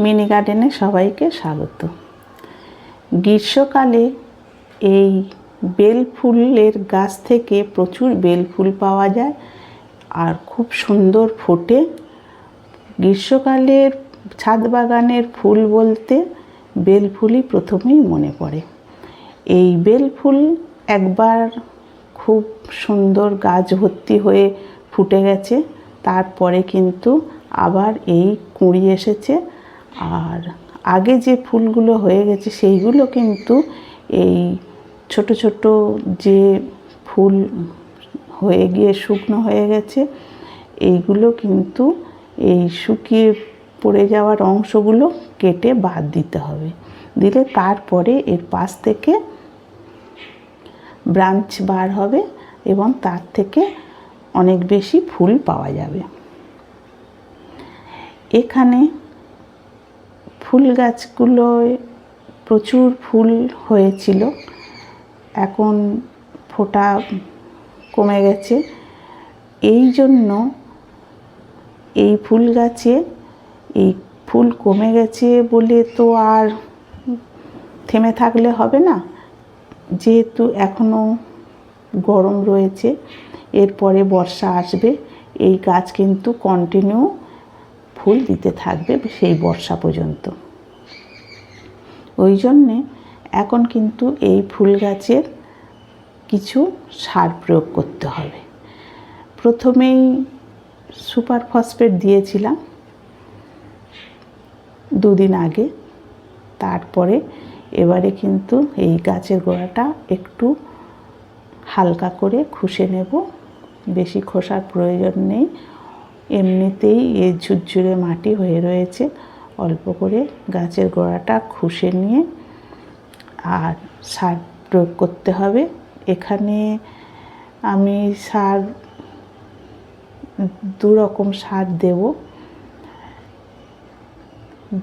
Mini গার্ডেনে সবাইকে স্বাগত। গ্রীষ্মকালে এই বেল ফুলের গাছ থেকে প্রচুর বেল ফুল পাওয়া যায় আর খুব সুন্দর ফোটে। গ্রীষ্মকালের ছাদ বাগানের ফুল বলতে বেল ফুলই প্রথমেই মনে পড়ে। এই বেল ফুল একবার খুব সুন্দর গাছ ভর্তি হয়ে ফুটে গেছে, তারপরে কিন্তু আবার এই কুঁড়ি এসেছে। আর আগে যে ফুলগুলো হয়ে গেছে, সেইগুলো কিন্তু এই ছোট ছোট যে ফুল হয়ে গিয়ে শুকনো হয়ে গেছে, এইগুলো কিন্তু এই শুকিয়ে পড়ে যাওয়ার অংশগুলো কেটে বাদ দিতে হবে। দিলে তারপরে এর পাশ থেকে ব্রাঞ্চ বার হবে এবং তার থেকে অনেক বেশি ফুল পাওয়া যাবে। এখানে ফুল গাছগুলোয় প্রচুর ফুল হয়েছিল। এখন ফোটা কমে গেছে। এই জন্য এই ফুল গাছে এই ফুল কমে গেছে বলে তো আর থেমে থাকলে হবে না। যেহেতু এখনও গরম রয়েছে, এরপরে বর্ষা আসবে, এই গাছ কিন্তু কন্টিনিউ ফুল দিতে থাকবে সেই বর্ষা পর্যন্ত। ওই জন্যে এখন কিন্তু এই ফুল গাছের কিছু সার প্রয়োগ করতে হবে। প্রথমেই সুপার ফসফেট দিয়েছিলাম দুদিন আগে। তারপরে এবারে কিন্তু এই গাছের গোড়াটা একটু হালকা করে খুশে নেব। বেশি খোসার প্রয়োজন নেই। এমনিতেই এ ঝুরঝুরে মাটি হয়ে রয়েছে। অল্প করে গাছের গোড়াটা খুশে নিয়ে আর সার প্রয়োগ করতে হবে। এখানে আমি সার, দু রকম সার দেব।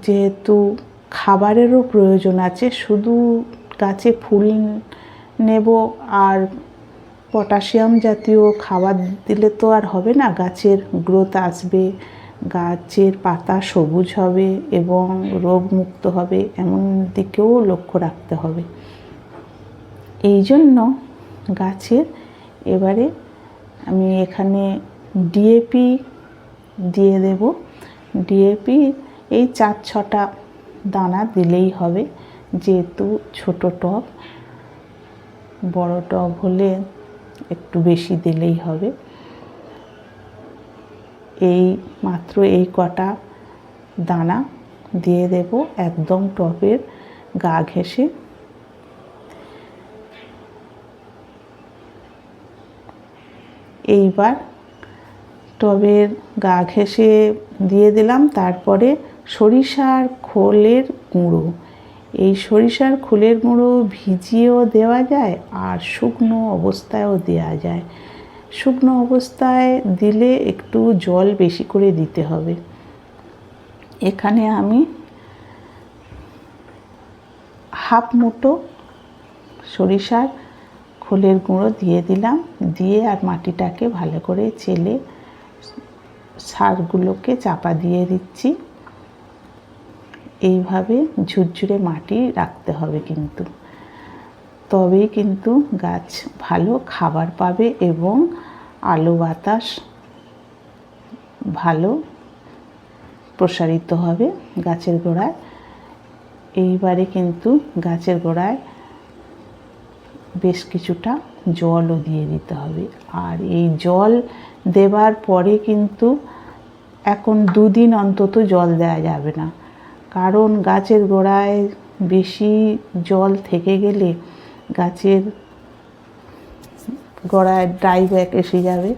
যেহেতু খাবারেরও প্রয়োজন আছে, শুধু গাছে ফুল নেব আর পটাশিয়াম জাতীয় খাবার দিলে তো আর হবে না। গাছের গ্রোথ আসবে, গাছের পাতা সবুজ হবে এবং রোগমুক্ত হবে এমন দিকেও লক্ষ্য রাখতে হবে। এই জন্য গাছের এবারে আমি এখানে ডিএপি দিয়ে দেব। ডিএপি এই চার ছটা দানা দিলেই হবে। যেহেতু ছোট টব, বড় টব হলে একটু বেশি দিলেই হবে। এই মাত্র এই কটা দানা দিয়ে দেব একদম টবের গা ঘেঁষে। এইবার টবের গা ঘেঁষে দিয়ে দিলাম, তারপরে সরিষার খোলের গুঁড়ো। এই সরিষার খুলের গুঁড়ো ভিজিয়েও দেওয়া যায় আর শুকনো অবস্থায়ও দেওয়া যায়। শুকনো অবস্থায় দিলে একটু জল বেশি করে দিতে হবে। এখানে আমি হাফ মুঠো সরিষার খোলের গুঁড়ো দিয়ে দিলাম। দিয়ে আর মাটিটাকে ভালো করে চেলে সারগুলোকে চাপা দিয়ে দিচ্ছি। এইভাবে ঝুরঝুরে মাটি রাখতে হবে কিন্তু। তবেই কিন্তু গাছ ভালো খাবার পাবে এবং আলো বাতাস ভালো প্রসারিত হবে গাছের গোড়ায়। এইবারে কিন্তু গাছের গোড়ায় বেশ কিছুটা জলও দিয়ে দিতে হবে। আর এই জল দেবার পরে কিন্তু এখন দুদিন অন্তত জল দেওয়া যাবে না। কারণ গাছের গোড়ায় বেশি জল থেকে গেলে গাছের গোড়ায় ড্রাই ব্যাক এসে যাবে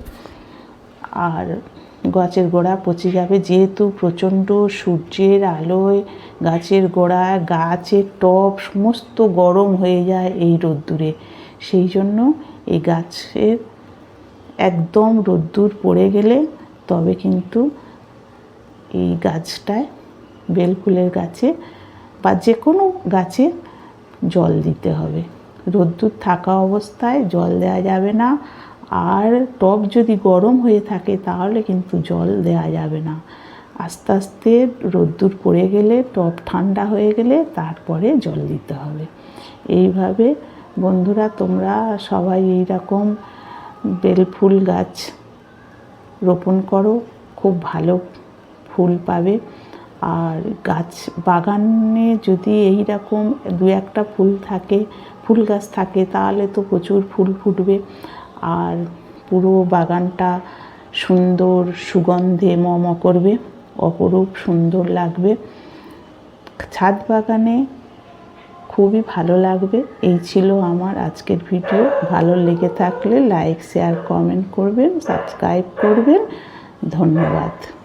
আর গাছের গোড়া পচে যাবে। যেহেতু প্রচণ্ড সূর্যের আলোয় গাছের গোড়া গাছের টব সমস্ত গরম হয়ে যায় এই রোদ্দুরে। সেই জন্য এই গাছের একদম রোদ্দুর পড়ে গেলে তবে কিন্তু এই গাছটায় বেল ফুলের গাছে বা যে কোনো গাছে জল দিতে হবে। রোদ্দুর থাকা অবস্থায় জল দেওয়া যাবে না। আর টব যদি গরম হয়ে থাকে তাহলে কিন্তু জল দেওয়া যাবে না। আস্তে আস্তে রোদ্দুর পড়ে গেলে, টব ঠান্ডা হয়ে গেলে তারপরে জল দিতে হবে। এইভাবে বন্ধুরা তোমরা সবাই এই রকম বেলফুল গাছ রোপণ করো। খুব ভালো ফুল পাবে। আর গাছ বাগানে যদি এই রকম দু একটা ফুল থাকে, ফুল গাছ থাকে, তাহলে তো প্রচুর ফুল ফুটবে। আর পুরো বাগানটা সুন্দর সুগন্ধে ম ম করবে, অপরূপ সুন্দর লাগবে। ছাদ বাগানে খুবই ভালো লাগবে। এই ছিল আমার আজকের ভিডিও। ভালো লেগে থাকলে লাইক, শেয়ার, কমেন্ট করবেন, সাবস্ক্রাইব করবেন। ধন্যবাদ।